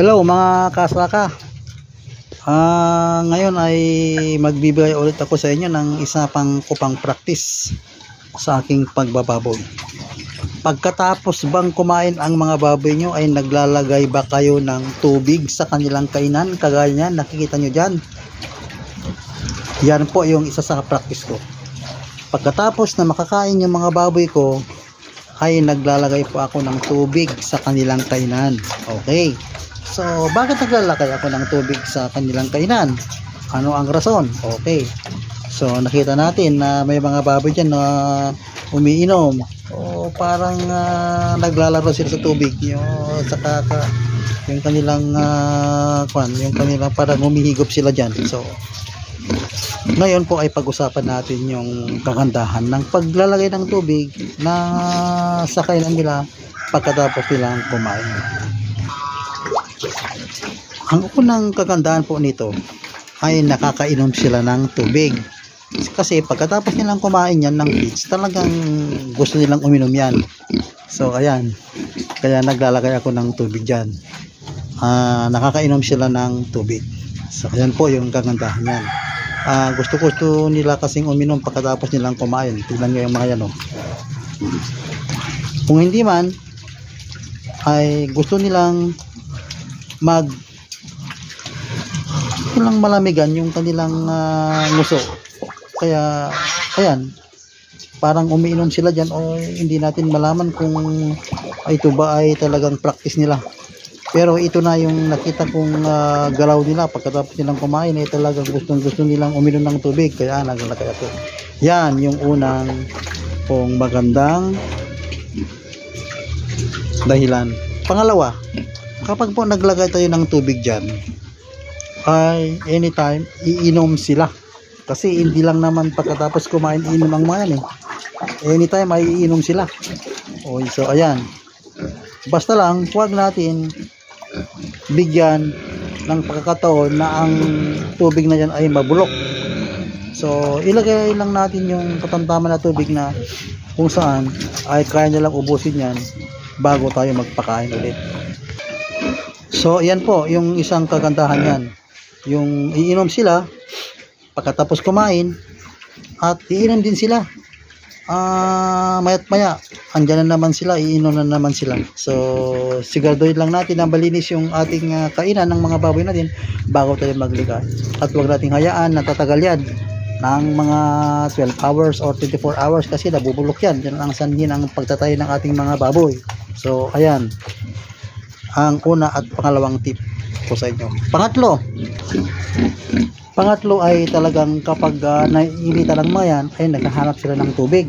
Hello mga kasaka. Ah, ngayon ay magbibigay ulit ako sa inyo ng isa pang kupang practice sa aking pagbababoy. Pagkatapos bang kumain ang mga baboy nyo ay naglalagay ba kayo ng tubig sa kanilang kainan? Kagaya niyan, nakikita nyo dyan. Yan po yung isa sa practice ko. Pagkatapos na makakain yung mga baboy ko, ay naglalagay po ako ng tubig sa kanilang kainan. Okay. So, bakit naglalagay ako ng tubig sa kanilang kainan? Ano ang rason? Okay. So, nakita natin na may mga baboy dyan na umiinom. O parang ah, naglalaro sila sa tubig. Yung, saka, ka, yung kanilang, uh, kwan, yung kanilang parang humihigop sila dyan. So, ngayon po ay pag-usapan natin yung kagandahan ng paglalagay ng tubig na sa kainan nila pagkatapos nilang kumain. Ang unang kagandahan po nito ay nakakainom sila ng tubig. Kasi pagkatapos nilang kumain yan ng feeds, talagang gusto nilang uminom yan. So ayan, kaya naglalagay ako ng tubig dyan. Ah, nakakainom sila ng tubig. So ayan po yung kagandahan yan. Ah, gusto gusto nila kasing uminom pagkatapos nilang kumain. Tignan nyo yung mga yan oh. Kung hindi man, ay gusto nilang mag nilang malamigan yung kanilang nguso. Kaya, ayan, parang umiinom sila dyan o hindi natin malaman kung ito ba ay talagang practice nila. Pero ito na yung nakita kong ah, galaw nila pagkatapos nilang kumain ay talagang gustong gusto nilang uminom ng tubig. Kaya naglalagay ako. Yan yung unang kong magandang dahilan. Pangalawa, kapag po naglagay tayo ng tubig dyan, ay anytime iinom sila. Kasi hindi lang naman pagkatapos kumain iinom ang mga yan eh. Anytime ay iinom sila. O, so ayan. Basta lang, huwag natin bigyan ng pagkakataon na ang tubig na yan ay mabulok. So, ilagay lang natin yung katamtaman na tubig na kung saan ay kaya nilang ubusin yan bago tayo magpakain ulit. So, yan po, yung isang kagandahan yan. Yung iinom sila, pagkatapos kumain, at iinom din sila. Ah, mayat maya, andyan na naman sila, iinom na naman sila. So, siguraduhin lang natin na malinis yung ating ah, kainan ng mga baboy natin bago tayo magliga. At huwag nating hayaan na tatagal yan ng mga 12 hours or 24 hours kasi nabubulok yan. Yan ang sanhi ng pagtatay ng ating mga baboy. So, ayan. Ang una at pangalawang tip ko sa inyo. Pangatlo, pangatlo ay talagang kapag uh, naiinitan ng mayan ay naghahanap sila ng tubig.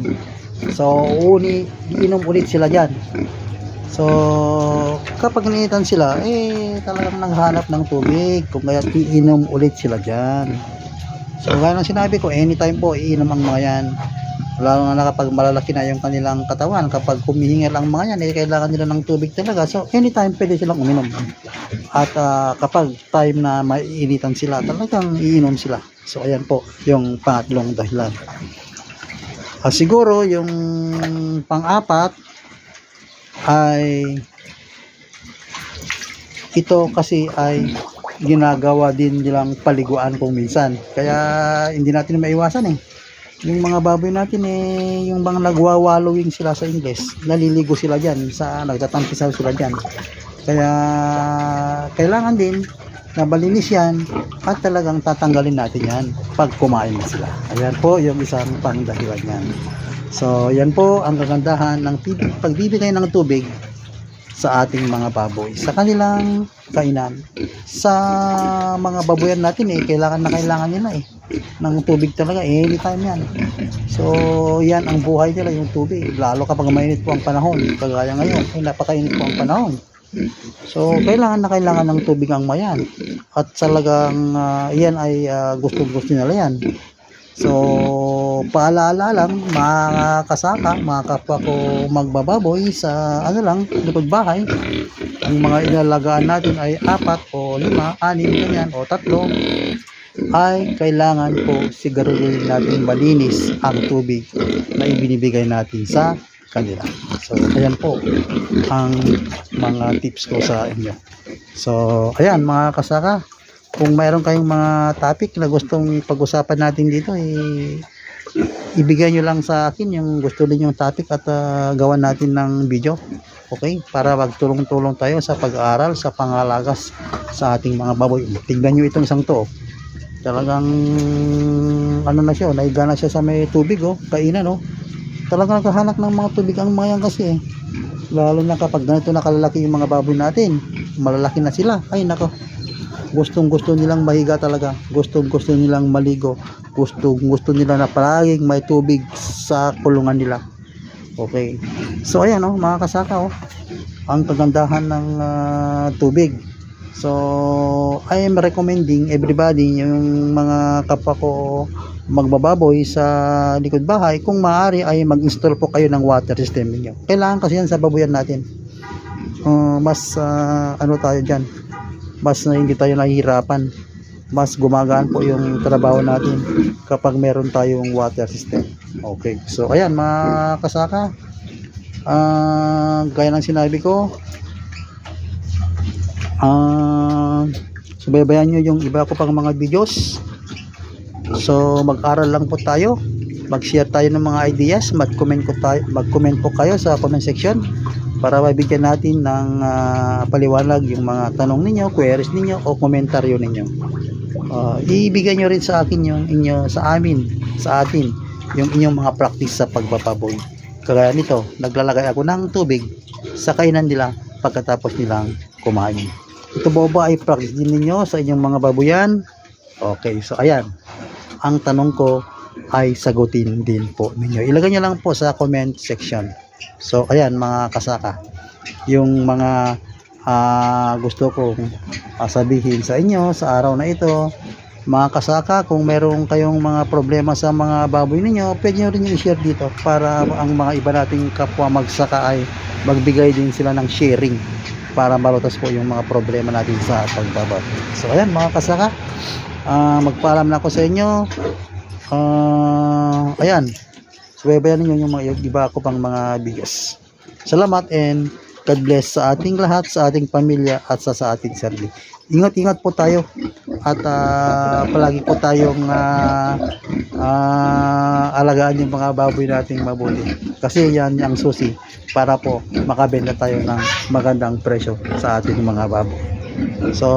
So, uni, iinom ulit sila dyan. So, kapag iniitan sila, eh, talagang naghanap ng tubig. Kung kaya iinom ulit sila dyan. So, gaya ng sinabi ko, anytime po, iinom ang mga yan. Lalo na kapag malalaki na yung kanilang katawan, kapag humihingal ang mga yan, eh, kailangan nila ng tubig talaga. So, anytime pwede silang uminom. At ah, kapag time na maiinitan sila, talagang iinom sila. So, ayan po, yung pangatlong dahilan. Ah, siguro, yung pang-apat ay ito kasi ay ginagawa din nilang paliguan kung minsan. Kaya hindi natin maiwasan eh. Yung mga baboy natin eh, yung mga nagwa-wallowing sila sa Ingles, naliligo sila dyan, sa, nagtatampisaw sila dyan. Kaya kailangan din na malinis yan at talagang tatanggalin natin yan pag kumain na sila. Ayan po yung isang pangdahilan yan. So, yan po ang kagandahan ng pagbibigay ng tubig sa ating mga baboy. Sa kanilang kainan. Sa mga baboyan natin eh kailangan na kailangan nila eh. Ng tubig talaga eh, anytime yan. So yan ang buhay nila yung tubig. Lalo kapag mainit po ang panahon kagaya ngayon ay napakainit po ang panahon. So kailangan na kailangan ng tubig ang mayan. At talagang ah, yan ay ah, gusto gusto nila yan. So, paalaala lang, mga kasaka, mga kapwa ko magbababoy sa ano lang, likod bahay. Ang mga inalagaan natin ay apat o lima, anim, ganyan, o tatlo ay kailangan po siguraduhin natin malinis ang tubig na ibinibigay natin sa kanila. So, ayan po ang mga tips ko sa inyo. So, ayan mga kasaka. Kung mayroon kayong mga topic na gustong pag-usapan natin dito, eh, ibigay nyo lang sa akin yung gusto ninyong topic at ah, gawan natin ng video. Okay? Para magtulong-tulong tayo sa pag-aaral, sa pangalagas sa ating mga baboy. Tignan nyo itong isang to. oh. Talagang ano na siya, oh, naiga na siya sa may tubig oh, kainan oh. Talagang naghahanap ng mga tubig ang mga kasi eh. Lalo na kapag ganito nakalalaki yung mga baboy natin, malalaki na sila. Ay nako. Gustong gusto nilang mahiga talaga. Gustong gusto nilang maligo. Gustong gusto nila na palaging may tubig sa kulungan nila. Okay. So ayan oh, mga kasaka oh. Ang kagandahan ng ah, tubig. So, I am recommending everybody, yung mga kapwa ko magbababoy sa likod bahay, kung maaari ay mag-install po kayo ng water system ninyo. Kailangan kasi yan sa baboyan natin. Uh, mas ah, ano tayo dyan, mas na hindi tayo nahihirapan. Mas gumagaan po yung trabaho natin kapag meron tayong water system. Okay. So, ayan mga kasaka. Ah, gaya ng sinabi ko, Ah, subaybayan nyo yung iba ko pang mga videos. So, mag-aral lang po tayo. Mag-share tayo ng mga ideas. Mag-comment ko tayo, mag-comment po kayo sa comment section para mabigyan natin ng ah, paliwanag yung mga tanong ninyo, queries ninyo o komentaryo ninyo. Ah, ibigay nyo rin sa akin yung inyo sa amin, sa atin yung inyong mga practice sa pagpapaboy. Kagaya nito, naglalagay ako ng tubig sa kainan nila pagkatapos nilang kumain. Ito ba ba ay practice din ninyo sa inyong mga babuyan? Okay, so ayan. Ang tanong ko ay sagutin din po ninyo. Ilagay nyo lang po sa comment section. So ayan mga kasaka. Yung mga ah, gusto kong ah, sabihin sa inyo sa araw na ito. Mga kasaka, kung meron kayong mga problema sa mga baboy ninyo, pwede nyo rin i-share dito para ang mga iba nating kapwa magsaka ay magbigay din sila ng sharing para malutas po yung mga problema natin sa pagbabab. So ayan mga kasaka, ah, magpaalam na ako sa inyo. Ah, ayan, subaybayan ninyo yung mga iba ko pang mga videos. Salamat and God bless sa ating lahat, sa ating pamilya at sa, sa ating sarili. Ingat-ingat po tayo at ah, palagi po tayong ah, ah, alagaan yung mga baboy nating mabuti. Kasi yan ang susi para po makabenta tayo ng magandang presyo sa ating mga baboy. So,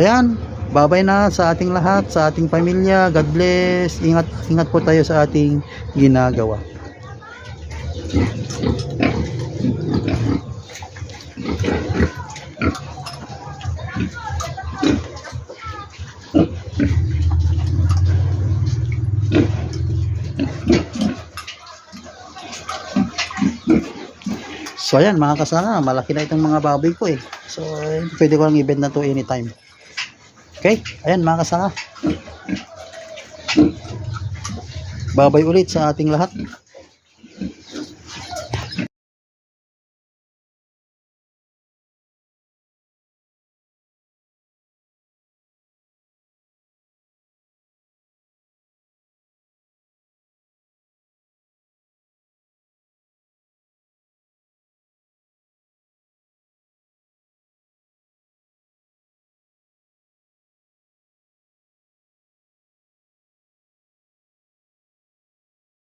ayan, babay na sa ating lahat, sa ating pamilya. God bless. Ingat ingat po tayo sa ating ginagawa. So ayan mga kasama, malaki na itong mga baboy ko eh. So pwede ko lang i-bend na to anytime. Okay, ayan mga kasama. Babay ulit sa ating lahat.